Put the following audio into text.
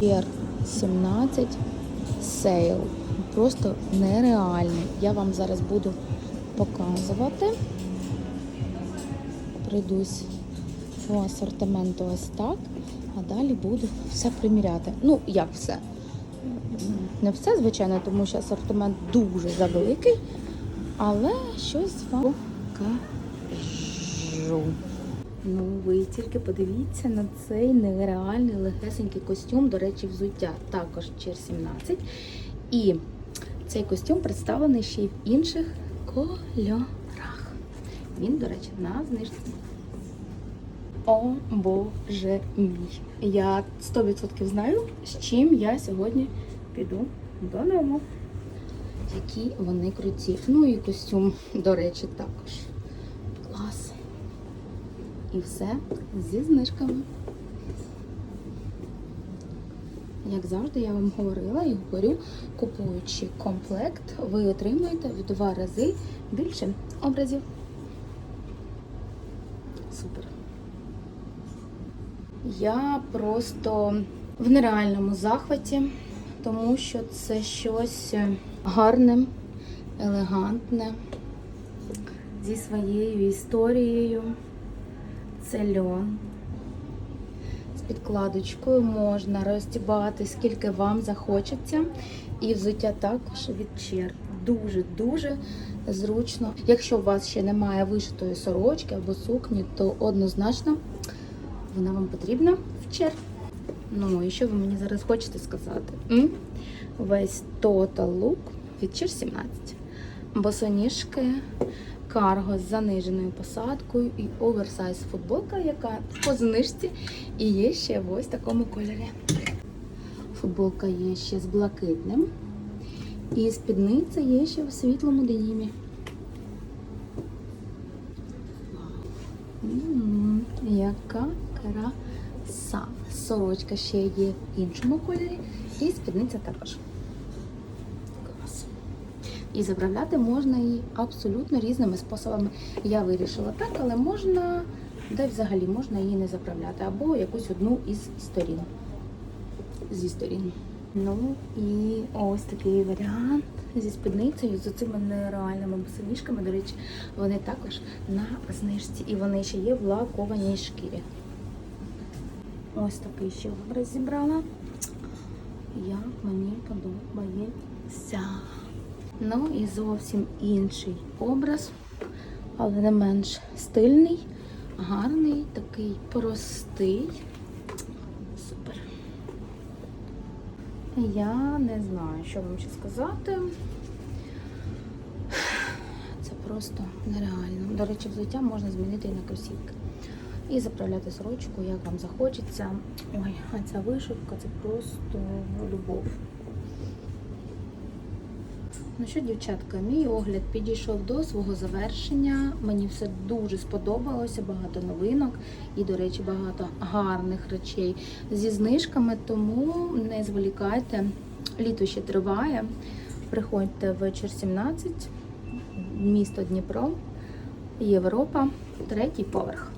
Pier 17 сейл. Просто нереальний. Я вам зараз буду показувати. Прийдусь по асортименту ось так, а далі буду все приміряти. Ну, як все? Не все, звичайно, тому що асортимент дуже завеликий, але щось вам покажу. Ну, ви тільки подивіться на цей нереальний легесенький костюм, до речі, взуття також чер 17. І цей костюм представлений ще й в інших кольорах. Він, до речі, на знижці. О боже мій. Я 100% знаю, з чим я сьогодні піду додому. Які вони круті. Ну і костюм, до речі, також. Клас. І все зі знижками. Як завжди, я вам говорила і говорю, купуючи комплект, ви отримуєте в два рази більше образів. Супер. Я просто в нереальному захваті, тому що це щось гарне, елегантне, зі своєю історією. Це льон. З підкладочкою можна розтібати, скільки вам захочеться. І взуття також від чер. Дуже-дуже зручно. Якщо у вас ще немає вишитої сорочки або сукні, то однозначно вона вам потрібна в чер. Ну і що ви мені зараз хочете сказати? М? Весь Total Look від чер 17. Босоніжки, карго з заниженою посадкою і оверсайз футболка, яка по знижці і є ще в ось такому кольорі. Футболка є ще з блакитним. І спідниця є ще в світлому денімі. Яка краса. Сорочка ще є в іншому кольорі, і спідниця також. І заправляти можна її абсолютно різними способами. Я вирішила так, але можна, де взагалі можна її не заправляти, або якусь одну із сторін. Зі сторін. Ну і ось такий варіант зі спідницею, з цими нереальними босоніжками. До речі, вони також на знижці. І вони ще є в лакованій шкірі. Ось такий ще образ зібрала. Як мені подобається. Ну і зовсім інший образ, але не менш стильний, гарний, такий простий. Супер. Я не знаю, що вам ще сказати. Це просто нереально. До речі, взуття можна змінити і на кросівки. І заправляти сорочку, як вам захочеться. Ой, а ця вишивка це просто любов. Ну що, дівчатка, мій огляд підійшов до свого завершення. Мені все дуже сподобалося, багато новинок і, до речі, багато гарних речей зі знижками, тому не зволікайте. Літо ще триває. Приходьте вечір 17, місто Дніпро, Європа, третій поверх.